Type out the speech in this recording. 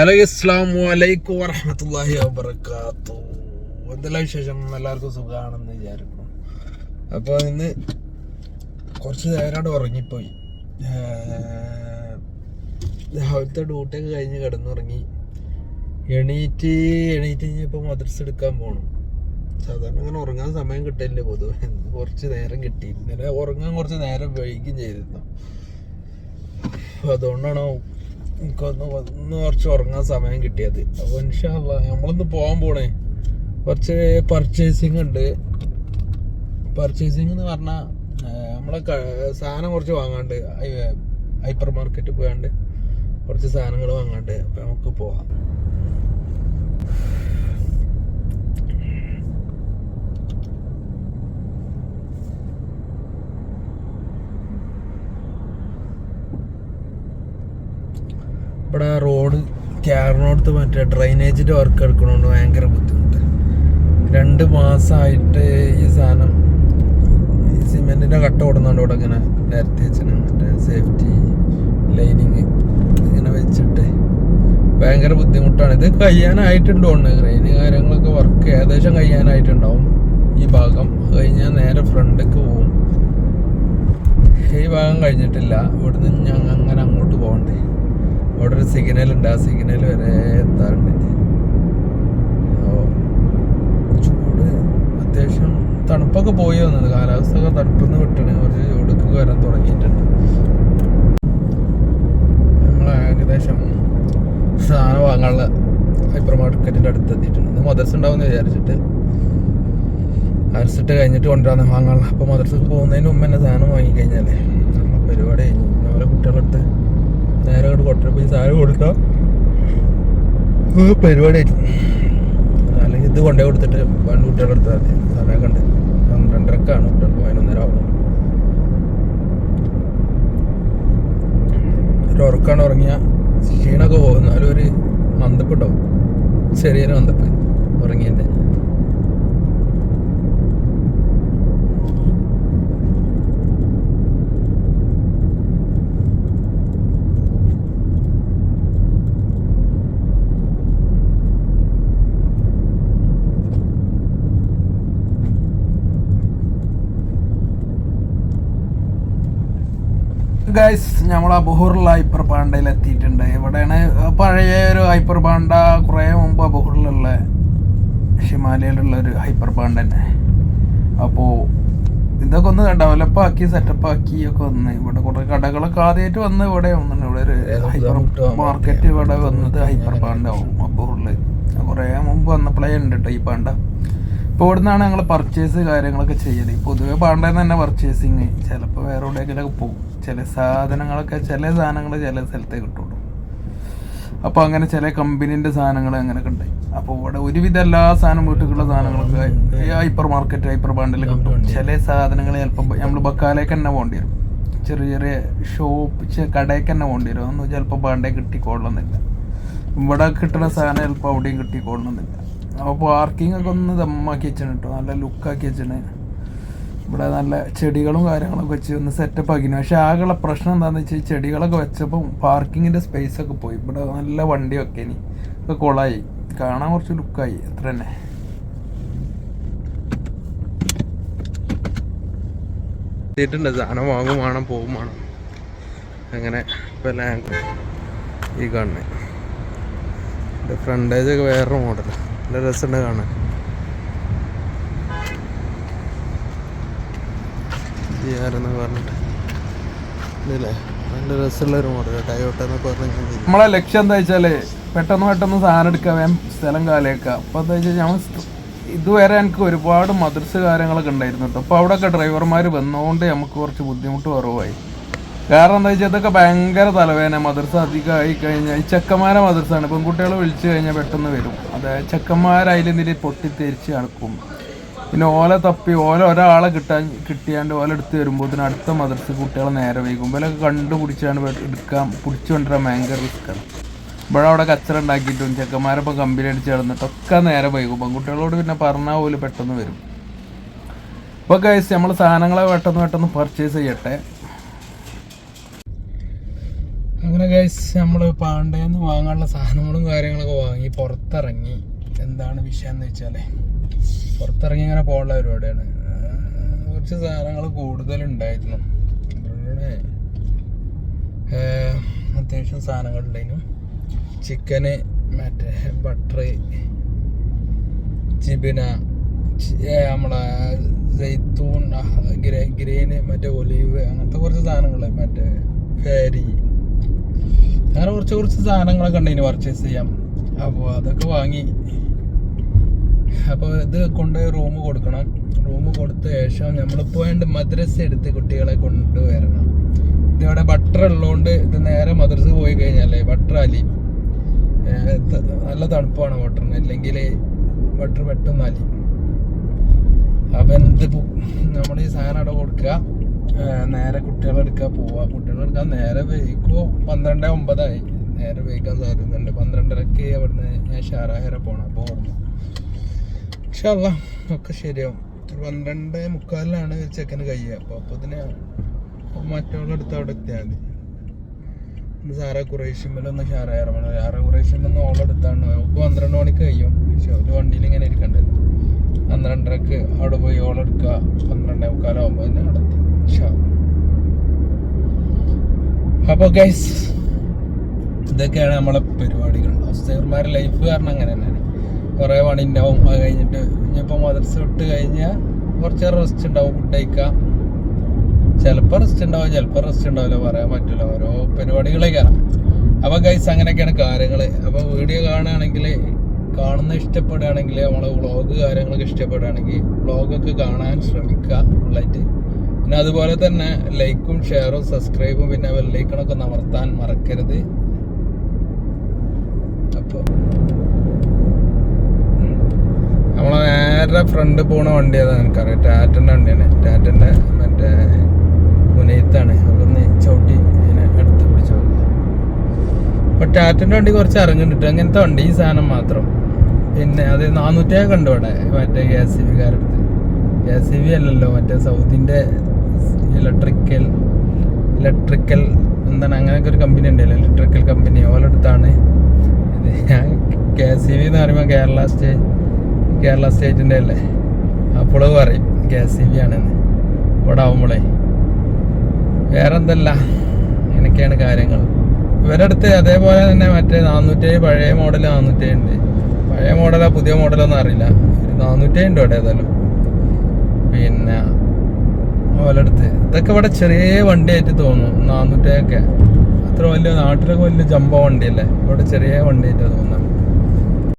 Hello അസ്സാം വലൈക്കും വറഹമത്തല്ലാഹി വാബർക്കാത്തു എന്തെല്ലാം വിശേഷം? എല്ലാവർക്കും സുഖമാണെന്ന് വിചാരിക്കുന്നു. അപ്പോൾ ഇന്ന് കുറച്ച് നേരമായിട്ട് ഉറങ്ങിപ്പോയി. രാവിലത്തെ ഡ്യൂട്ടിയൊക്കെ കഴിഞ്ഞ് കിടന്നുറങ്ങി. എണീറ്റ് എണീറ്റ് കഴിഞ്ഞപ്പോൾ മദ്രസ എടുക്കാൻ പോകണം സാധാരണ അങ്ങനെ ഉറങ്ങാൻ സമയം കിട്ടില്ല പൊതുവെ. കുറച്ച് നേരം കിട്ടി. ഇന്നലെ ഉറങ്ങാൻ കുറച്ച് നേരം വൈകുകയും ചെയ്തിരുന്നു. അപ്പോൾ അതുകൊണ്ടാണോ എനിക്കൊന്ന് ഒന്ന് കുറച്ച് ഉറങ്ങാൻ സമയം കിട്ടിയത്. അപ്പോൾ ഇൻഷാല്ല നമ്മളൊന്ന് പോകാൻ പോണേ. കുറച്ച് പർച്ചേസിങ് ഉണ്ട്. പർച്ചേസിങ് എന്ന് പറഞ്ഞാൽ നമ്മളെ സാധനം കുറച്ച് വാങ്ങാണ്ട് ഹൈപ്പർ മാർക്കറ്റിൽ പോയാണ്ട് കുറച്ച് സാധനങ്ങൾ വാങ്ങാണ്ട് അപ്പോൾ നമുക്ക് പോവാം ഇവിടെ റോഡ് ക്യാറിനോടത്ത് മറ്റേ ഡ്രൈനേജിന്റെ വർക്ക് എടുക്കണോണ്ട് ഭയങ്കര ബുദ്ധിമുട്ട്. രണ്ട് മാസമായിട്ട് ഈ സാധനം ഈ സിമെന്റിന്റെ കട്ട ഓടുന്നുണ്ട് ഇവിടെ ഇങ്ങനെ നേരത്തെ വെച്ചാണ് മറ്റേ സേഫ്റ്റി ലൈനിങ് ഇങ്ങനെ വെച്ചിട്ട് ഭയങ്കര ബുദ്ധിമുട്ടാണ്. ഇത് കഴിയാനായിട്ടുണ്ട് തോന്നുന്നു. ക്രെയിന് കാര്യങ്ങളൊക്കെ വർക്ക് ഏകദേശം കഴിയാനായിട്ടുണ്ടാവും ഈ ഭാഗം. കഴിഞ്ഞാൽ നേരെ ഫ്രണ്ടിലേക്ക് പോവും. ഈ ഭാഗം കഴിഞ്ഞിട്ടില്ല. ഇവിടുന്ന് ഞങ്ങൾ അങ്ങനെ അങ്ങോട്ട് പോകണ്ടേ. അവിടെ ഒരു സിഗ്നൽ ഉണ്ട്. ആ സിഗ്നൽ വരെ എത്താറുണ്ട്. ഓ ചൂട് അത്യാവശ്യം തണുപ്പൊക്കെ പോയി വന്നത്. കാലാവസ്ഥ ഒക്കെ തണുപ്പെന്ന് വിട്ടണ്. കുറച്ച് ചൂടൊക്കെ വരാൻ തുടങ്ങിയിട്ടുണ്ട്. ഏകദേശം സാധനം വാങ്ങാനുള്ള ഹൈപ്പർ മാർക്കറ്റിന്റെ അടുത്ത് എത്തിയിട്ടുണ്ട്. മദർസ് ഉണ്ടാവുമെന്ന് വിചാരിച്ചിട്ട്. അരച്ചിട്ട് കഴിഞ്ഞിട്ട് കൊണ്ടുവരാൻ വാങ്ങാനുള്ള. അപ്പോൾ മദർസ് പോകുന്നതിന് മുമ്പ് തന്നെ സാധനം വാങ്ങിക്കഴിഞ്ഞാലേ. നമ്മളെ പരിപാടി കഴിഞ്ഞു. കുട്ടികളടുത്ത് നേരെ അങ്ങോട്ട് കൊണ്ടുപോയി സാധനം കൊടുക്കാം പരിപാടി. ആയിട്ട് അല്ലെങ്കിൽ ഇത് കൊണ്ടേ കൊടുത്തിട്ട് പണ്ട് കുട്ടികളുടെ അടുത്ത് മതി. സമയം കണ്ട്. രണ്ടരക്കാണ്. കുട്ടികൾ പതിനൊന്നര ആവുന്നത് ഒരു ഉറക്കാണ് ഉറങ്ങിയ ക്ഷീണമൊക്കെ പോകും. എന്നാലും ഒരു മന്തപ്പുണ്ടാവും ചെറിയൊരു മന്തപ്പ് ഉറങ്ങിയതിന്റെ ഗൈസ് നമ്മൾ അബഹൂറിൽ ഹൈപ്പർ പാണ്ടയിൽ എത്തിയിട്ടുണ്ട്. ഇവിടെയാണ് പഴയ ഒരു ഹൈപ്പർ പാണ്ട കുറേ മുമ്പ് അബഹൂറിലുള്ള ഹിമാലയയിലുള്ള ഒരു ഹൈപ്പർ പാണ്ട തന്നെ. അപ്പോൾ ഇതൊക്കെ ഒന്ന് ഡെവലപ്പ് ആക്കി സെറ്റപ്പ് ആക്കി ഒക്കെ വന്ന് ഇവിടെ കുറേ കടകളൊക്കെ ആദ്യമായിട്ട് വന്ന് ഇവിടെ വന്നിട്ടുണ്ട്. ഇവിടെ ഒരു ഹൈപ്പർ മാർക്കറ്റ് ഇവിടെ വന്നത് ഹൈപ്പർ പാണ്ട ആവും അബഹൂറിൽ കുറേ മുമ്പ് വന്നപ്പോഴേ ഉണ്ട് കേട്ടോ ഈ പാണ്ട ഇപ്പോൾ ഇവിടെ നിന്നാണ് ഞങ്ങൾ പർച്ചേസ് കാര്യങ്ങളൊക്കെ ചെയ്യൽ. പൊതുവെ പാണ്ടേന്ന് തന്നെ പർച്ചേസിങ് ചിലപ്പോൾ വേറെ എവിടെയെങ്കിലൊക്കെ പോകും. ചില സാധനങ്ങളൊക്കെ ചില സാധനങ്ങൾ ചില സ്ഥലത്തെ കിട്ടുള്ളൂ. അപ്പോൾ അങ്ങനെ ചില കമ്പനീന്റെ സാധനങ്ങൾ അങ്ങനെയൊക്കെ ഉണ്ട് അപ്പോൾ ഇവിടെ ഒരുവിധ എല്ലാ സാധനം വീട്ടിലുള്ള സാധനങ്ങളൊക്കെ ഹൈപ്പർ മാർക്കറ്റ് ഹൈപ്പർ ബാണ്ടിൽ കിട്ടും. ചില സാധനങ്ങൾ ചിലപ്പോൾ നമ്മൾ ബക്കാലേക്ക് തന്നെ പോകേണ്ടി വരും. ചെറിയ ചെറിയ ഷോപ്പ് കടയ്ക്ക് തന്നെ പോകേണ്ടി വരും. അതൊന്നും ചിലപ്പോൾ ബാണ്ടേ കിട്ടിക്കൊള്ളണമെന്നില്ല ഇവിടെ കിട്ടുന്ന സാധനം ചിലപ്പോൾ അവിടെയും കിട്ടിക്കൊള്ളണമെന്നില്ല അപ്പോൾ പാർക്കിംഗ് ഒക്കെ ഒന്ന് ദമ്മാക്കി വെച്ചാണ് കേട്ടോ നല്ല ലുക്കാക്കി വെച്ചാണ് ഇവിടെ നല്ല ചെടികളും കാര്യങ്ങളൊക്കെ വെച്ച് ഒന്ന് സെറ്റപ്പ് ആക്കിന് പക്ഷെ ആകെയുള്ള പ്രശ്നം എന്താണെന്ന് വെച്ചാൽ ഈ ചെടികളൊക്കെ വെച്ചപ്പോൾ പാർക്കിങ്ങിന്റെ സ്പേസ് ഒക്കെ പോയി. ഇവിടെ നല്ല വണ്ടിയൊക്കെ ഇനി ഒക്കെ കൊളായി. കാണാൻ കുറച്ച് ലുക്കായി അത്ര തന്നെ. എത്തിയിട്ടുണ്ട് സാധനം വാങ്ങും വേണം പോവും വേണം. അങ്ങനെ ഇപ്പം ഈ കാണുന്നത് ഇതിന്റെ ഫ്രണ്ടേജ് ഒക്കെ വേറൊരു മോഡൽ നല്ല രസമുണ്ട് കാണാൻ. ചെയ്യാറെന്ന് പറഞ്ഞിട്ട്. ഇതല്ലേ? നല്ല രസമുള്ള ഒരു മോഡൽ ടയോട്ട പറഞ്ഞാൽ നമ്മളെ ലക്ഷ്യം എന്താ വെച്ചാൽ പെട്ടെന്ന് പെട്ടെന്ന് സാധനം എടുക്കാൻ വേം സ്ഥലം കാലേക്കാം അപ്പോൾ എന്താ വെച്ചാൽ ഞങ്ങൾ ഇതുവരെ എനിക്ക് ഒരുപാട് മദ്രസ് കാര്യങ്ങളൊക്കെ ഉണ്ടായിരുന്നു കേട്ടോ. അപ്പോൾ അവിടെയൊക്കെ ഡ്രൈവർമാർ വന്നുകൊണ്ട് നമുക്ക് കുറച്ച് ബുദ്ധിമുട്ട് കുറവായി. കാരണം എന്താ വെച്ചാൽ ഇതൊക്കെ ഭയങ്കര തലവേദന. മദ്രസ അധികമായി കഴിഞ്ഞാൽ ഈ ചെക്കന്മാരെ മദർസാണ് പെൺകുട്ടികളെ വിളിച്ചു കഴിഞ്ഞാൽ പെട്ടെന്ന് വരും. അതായത് ചെക്കന്മാരതിൽ നിന്നിട്ട് പൊട്ടിത്തെരിച്ച് നടക്കും. പിന്നെ ഓല തപ്പി ഓല ഒരാളെ കിട്ടാൻ കിട്ടിയാണ്ട് ഓല എടുത്ത് വരുമ്പോൾ ഇതിന് അടുത്ത മദർസ് കുട്ടികളെ നേരെ വൈകും. കണ്ടുപിടിച്ചാണ്ട് പിടിച്ചാണ് എടുക്കാൻ പിടിച്ചു കൊണ്ടുവരാൻ ഭയങ്കര റിസ്ക്കാണ് ഇവിടെ അവിടെ കച്ചറ ഉണ്ടാക്കിയിട്ടും ചെക്കന്മാരപ്പം കമ്പനി അടിച്ച് കിടന്നിട്ടൊക്കെ നേരെ വൈകും. പെൺകുട്ടികളോട് പിന്നെ പറഞ്ഞാൽ പോലും പെട്ടെന്ന് വരും. അപ്പോൾ കഴിച്ച് നമ്മൾ സാധനങ്ങളെ പെട്ടെന്ന് പെട്ടെന്ന് പർച്ചേസ് ചെയ്യട്ടെ. അങ്ങനെ കഴിച്ച് നമ്മൾ പാണ്ടേന്ന് വാങ്ങാനുള്ള സാധനങ്ങളും കാര്യങ്ങളൊക്കെ വാങ്ങി പുറത്തിറങ്ങി. എന്താണ് വിഷയം എന്ന് വെച്ചാൽ പുറത്തിറങ്ങി ഇങ്ങനെ പോകാനുള്ള പരിപാടിയാണ്. കുറച്ച് സാധനങ്ങൾ കൂടുതലുണ്ടായിരുന്നു. ഇവിടെ, അത്യാവശ്യം സാധനങ്ങൾ ഉണ്ടായിരുന്നു ചിക്കന് മറ്റേ ബട്ടർ ചിബിന നമ്മളെ ജൈത്തൂൺ ഗ്രീന് മറ്റേ ഒലീവ് അങ്ങനത്തെ കുറച്ച് സാധനങ്ങൾ മറ്റേ ഫേരി അങ്ങനെ കുറച്ച് കുറച്ച് സാധനങ്ങളൊക്കെ ഉണ്ടായിരുന്നു പർച്ചേസ് ചെയ്യാം അപ്പോൾ അതൊക്കെ വാങ്ങി. അപ്പോൾ ഇത് കൊണ്ടുപോയി റൂം കൊടുക്കണം. റൂം കൊടുത്ത ശേഷം നമ്മളിപ്പോൾ വേണ്ട മദ്രസ എടുത്ത് കുട്ടികളെ കൊണ്ടുവരണം. ഇതിവിടെ ബട്ടർ ഉള്ളതുകൊണ്ട് ഇത് നേരെ മദ്രസ പോയി കഴിഞ്ഞാലേ ബട്ടർ അലി. നല്ല തണുപ്പാണ് ബട്ടറിന് അല്ലെങ്കിൽ ബട്ടർ പെട്ടെന്ന് അലി. അപ്പം എന്ത് നമ്മൾ ഈ സാധനം അവിടെ കൊടുക്കുക നേരെ കുട്ടികളെടുക്കുക പോവുക കുട്ടികളെടുക്കാൻ നേരെ വൈകുമോ പന്ത്രണ്ട് ഒമ്പതായി. നേരെ വൈകാൻ സാധ്യതയുണ്ട്. പന്ത്രണ്ടരക്ക് അവിടുന്ന് ഞാൻ ഷാറാഹര പോകണം അപ്പോൾ പക്ഷേ അല്ല ഒക്കെ ശരിയാവും. ഒരു പന്ത്രണ്ട് മുക്കാലിലാണ് ഒരു ചെക്കന് കഴിയുക. അപ്പോൾ അപ്പോൾ ഇതിന് അടുത്ത് അവിടെ എത്തിയാൽ മതി. സാറേ കുറേശ്യമ്മലൊന്ന് ഷാറാഹര പോകണം ഷാറ ഓളെ ഓളെടുത്താണ് നമുക്ക് പന്ത്രണ്ട് മണിക്ക് കഴിയും. പക്ഷെ ഒരു വണ്ടിയിൽ ഇങ്ങനെ ഇരിക്കണ്ടത് പന്ത്രണ്ടരക്ക് അവിടെ പോയി ഓളെടുക്കുക പന്ത്രണ്ടേ മുക്കാലാവുമ്പോൾ തന്നെ അവിടെ എത്തി. അപ്പോൾ ഗൈസ് ഇതൊക്കെയാണ് നമ്മളെ പരിപാടികൾ. ഉസ്താദന്മാരെ ലൈഫ് കാരണം അങ്ങനെ തന്നെയാണ്. കുറേ പണി ഉണ്ടാവും അത് കഴിഞ്ഞിട്ട് ഇനിയിപ്പോൾ മദർസ് വിട്ട് കഴിഞ്ഞാൽ കുറച്ച് റെസ്റ്റ് ഉണ്ടാവും ഫുഡ് കഴിക്കാം. ചിലപ്പോൾ റെസ്റ്റ് ഉണ്ടാവും ചിലപ്പോൾ റെസ്റ്റ് ഉണ്ടാവില്ല പറയാൻ പറ്റില്ല ഓരോ പരിപാടികളൊക്കെയാണ് അപ്പോൾ ഗൈസ് അങ്ങനെയൊക്കെയാണ് കാര്യങ്ങൾ അപ്പോൾ വീഡിയോ കാണുകയാണെങ്കിൽ കാണുന്ന ഇഷ്ടപ്പെടുകയാണെങ്കിൽ നമ്മളെ വ്ളോഗ് കാര്യങ്ങളൊക്കെ ഇഷ്ടപ്പെടുകയാണെങ്കിൽ വ്ളോഗൊക്കെ കാണാൻ ശ്രമിക്കുക ഫുള്ളായിട്ട് പിന്നെ അതുപോലെ തന്നെ ലൈക്കും ഷെയറും സബ്സ്ക്രൈബും പിന്നെ ബെല്ലൈക്കണൊക്കെ നമർത്താൻ മറക്കരുത് അപ്പോൾ നമ്മളെ നേരെ ഫ്രണ്ട് പോണ വണ്ടി ഏതാണ് എനിക്കറിയാം. ടാറ്റന്റെ വണ്ടിയാണ്. ടാറ്റന്റെ മറ്റേ മുനയത്താണ് അവിടുന്ന് ചവിട്ടി ഇങ്ങനെ എടുത്ത് പിടിച്ചു അപ്പൊ ടാറ്റന്റെ വണ്ടി കുറച്ച് ഇറങ്ങുന്നുണ്ട്. അങ്ങനത്തെ വണ്ടി ഈ സാധനം മാത്രം. പിന്നെ അത് നാനൂറ്റിയാ കണ്ടു ഇവിടെ. മറ്റേ കെ എസ് സി ബി കാരടുത്ത്. കെ എസ് സി ബി അല്ലല്ലോ മറ്റേ സൗത്തിന്റെ ഇലക്ട്രിക്കൽ ഇലക്ട്രിക്കൽ എന്താണ്? അങ്ങനെയൊക്കെ ഒരു കമ്പനി ഉണ്ടല്ലോ. ഇലക്ട്രിക്കൽ കമ്പനി ഓലെടുത്താണ്. ഇത് ഞാൻ കെ എസ് സി ബി എന്ന് പറയുമ്പോൾ കേരള സ്റ്റേ കേരള സ്റ്റേറ്റിന്റെ അല്ലേ? അപ്പോൾ പറയും കെ എസ് സി ബി ആണെന്ന്. ഇവിടെ ആവുമ്പോളേ. വേറെ എന്തല്ല ഇങ്ങനെയൊക്കെയാണ് കാര്യങ്ങൾ. ഇവരുടെ അടുത്ത് അതേപോലെ തന്നെ മറ്റേ നാനൂറ്റേ പഴയ മോഡൽ നാനൂറ്റേ ഉണ്ട്. പഴയ മോഡലാ പുതിയ മോഡലൊന്നും അറിയില്ല. ഒരു നാനൂറ്റേ ഉണ്ട് ഇവിടെ ഏതായാലും. പിന്നെ ഓലടുത്ത്. ഇതൊക്കെ ഇവിടെ ചെറിയ വണ്ടിയായിട്ട് തോന്നുന്നു നാനൂറ്റൊക്കെ അത്ര വലിയ നാട്ടിലൊക്കെ വലിയ ജമ്പ വണ്ടിയല്ലേ ഇവിടെ ചെറിയ വണ്ടിയായിട്ട് തോന്നുന്നു